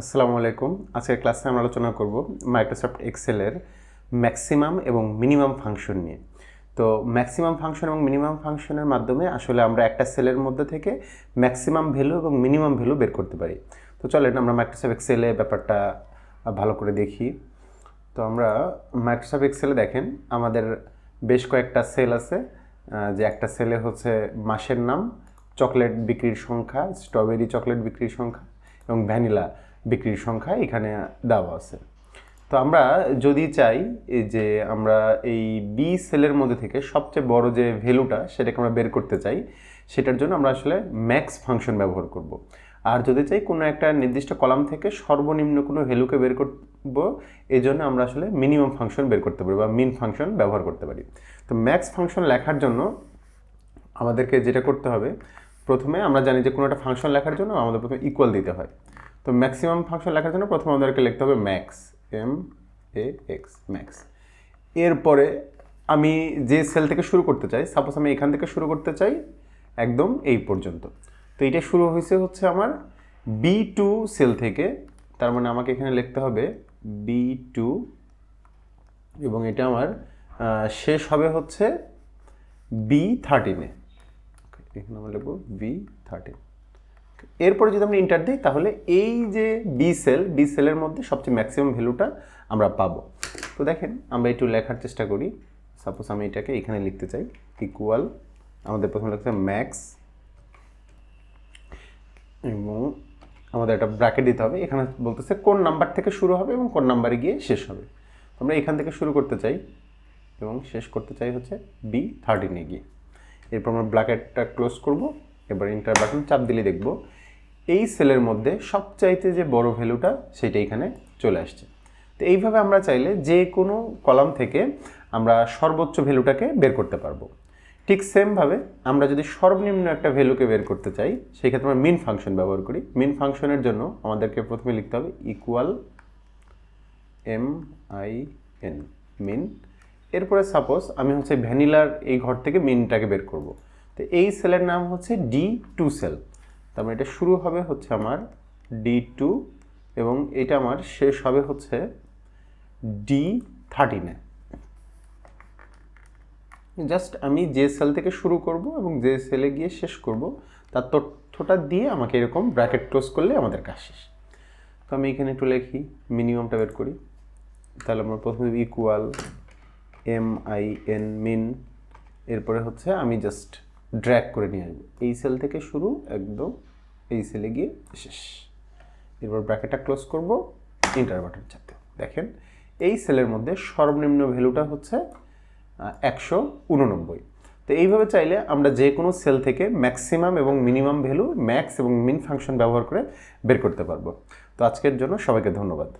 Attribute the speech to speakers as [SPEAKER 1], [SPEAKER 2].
[SPEAKER 1] আসসালামু আলাইকুম। আজকের ক্লাসে আমরা আলোচনা করব মাইক্রোসফট এক্সেলের ম্যাক্সিমাম এবং মিনিমাম ফাংশন নিয়ে। তো ম্যাক্সিমাম ফাংশন এবং মিনিমাম ফাংশনের মাধ্যমে আসলে আমরা একটা সেলের মধ্যে থেকে ম্যাক্সিমাম ভ্যালু এবং মিনিমাম ভ্যালু বের করতে পারি। তো চলেন আমরা মাইক্রোসফট এক্সেলে ব্যাপারটা ভালো করে দেখি। তো আমরা মাইক্রোসফট এক্সেলে দেখেন, আমাদের বেশ কয়েকটা সেল আছে। যে একটা সেলে হচ্ছে মাসের নাম চকলেট বিক্রির সংখ্যা স্ট্রবেরি চকলেট বিক্রির সংখ্যা এবং ভ্যানিলা বিক্রির সংখ্যা এখানে দেওয়া আছে। তো আমরা যদি চাই যে আমরা এই বি সেলের মধ্যে থেকে সবচেয়ে বড় যে ভ্যালুটা সেটাকে আমরা বের করতে চাই, সেটার জন্য আমরা আসলে ম্যাক্স ফাংশন ব্যবহার করব। আর যদি চাই কোনো একটা নির্দিষ্ট কলাম থেকে সর্বনিম্ন কোনো ভ্যালুকে বের করব, এই জন্য আমরা আসলে মিনিমাম ফাংশন বের করতে পারি বা মিন ফাংশন ব্যবহার করতে পারি। তো ম্যাক্স ফাংশন লেখার জন্য আমাদেরকে যেটা করতে হবে, প্রথমে আমরা জানি যে কোনো একটা ফাংশন লেখার জন্য আমাদের প্রথমে ইকুয়াল দিতে হয়। তো ম্যাক্সিমাম ফাংশন লেখার জন্য প্রথমে আমাদেরকে লিখতে হবে max M A X max এরপরে আমি যে সেল থেকে শুরু করতে চাই সাপোজ আমি এখান থেকে শুরু করতে চাই, একদম এই পর্যন্ত। তো এটা শুরু হয়েছে হচ্ছে আমার বি টু সেল থেকে, তার মানে আমাকে এখানে লিখতে হবে বি টু এবং এটা আমার শেষ হবে হচ্ছে বি থার্টিনে এখানে আমরা লিখব বি থার্টিন এরপরে যদি আমরা ইন্টার দিই, তাহলে এই যে বি সেল বি সেলের মধ্যে সবচেয়ে ম্যাক্সিমাম ভ্যালুটা আমরা পাবো। তো দেখেন, আমরা একটু লেখার চেষ্টা করি। সাপোজ আমি এটাকে এখানে লিখতে চাই ইকুয়াল আমাদের প্রথমে লিখতে ম্যাক্স এবং আমাদের একটা ব্র্যাকেট দিতে হবে। এখানে বলতেছে কোন নাম্বার থেকে শুরু হবে এবং কোন নাম্বারে গিয়ে শেষ হবে। আমরা এখান থেকে শুরু করতে চাই, এবং শেষ করতে চাই হচ্ছে বি থার্টিনে গিয়ে। এরপর আমরা ব্র্যাকেটটা ক্লোজ করব। এবার ইন্টার বাটন চাপ দিলে দেখব। এই সেলের মধ্যে সবচাইতে যে বড় ভ্যালুটা সেটা এখানে চলে আসছে। তো এইভাবে আমরা চাইলে যে কোনো কলাম থেকে আমরা সর্বোচ্চ ভ্যালুটাকে বের করতে পারব। ঠিক সেমভাবে আমরা যদি সর্বনিম্ন একটা ভ্যালুকে বের করতে চাই সেই ক্ষেত্রে আমরা মিন ফাংশন ব্যবহার করি। মিন ফাংশনের জন্য আমাদেরকে প্রথমে লিখতে হবে equal M I N min এরপরে সাপোজ আমি হচ্ছে ভ্যানিলার এই ঘর থেকে মিনটাকে বের করব। তো এই সেলের নাম হচ্ছে ডি টু সেল। তার মানে এটা শুরু হবে হচ্ছে আমার ডি টু এবং এটা আমার শেষ হবে হচ্ছে ডি থার্টিনে জাস্ট আমি যে সেল থেকে শুরু করব এবং যে সেলে গিয়ে শেষ করব, তার তথ্যটা দিয়ে আমাকে এরকম ব্র্যাকেট ক্লোজ করলে আমাদের কাজ শেষ। তো আমি এখানে একটু লিখি, মিনিমামটা বের করি। তাহলে আমরা প্রথমে equal M I N min এরপরে হচ্ছে আমি জাস্ট ড্র্যাগ করে নিয়ে আসব। এই সেল থেকে শুরু একদম এই সেলে গিয়ে শেষ। এরপর ব্র্যাকেটটা ক্লোজ করব ইন্টার বাটন চাপতে। দেখেন, এই সেলের মধ্যে সর্বনিম্ন ভ্যালুটা হচ্ছে একশো উননব্বই। তো এইভাবে চাইলে আমরা যে কোনো সেল থেকে ম্যাক্সিমাম এবং মিনিমাম ভ্যালু ম্যাক্স এবং মিন ফাংশন ব্যবহার করে বের করতে পারব। তো আজকের জন্য সবাইকে ধন্যবাদ।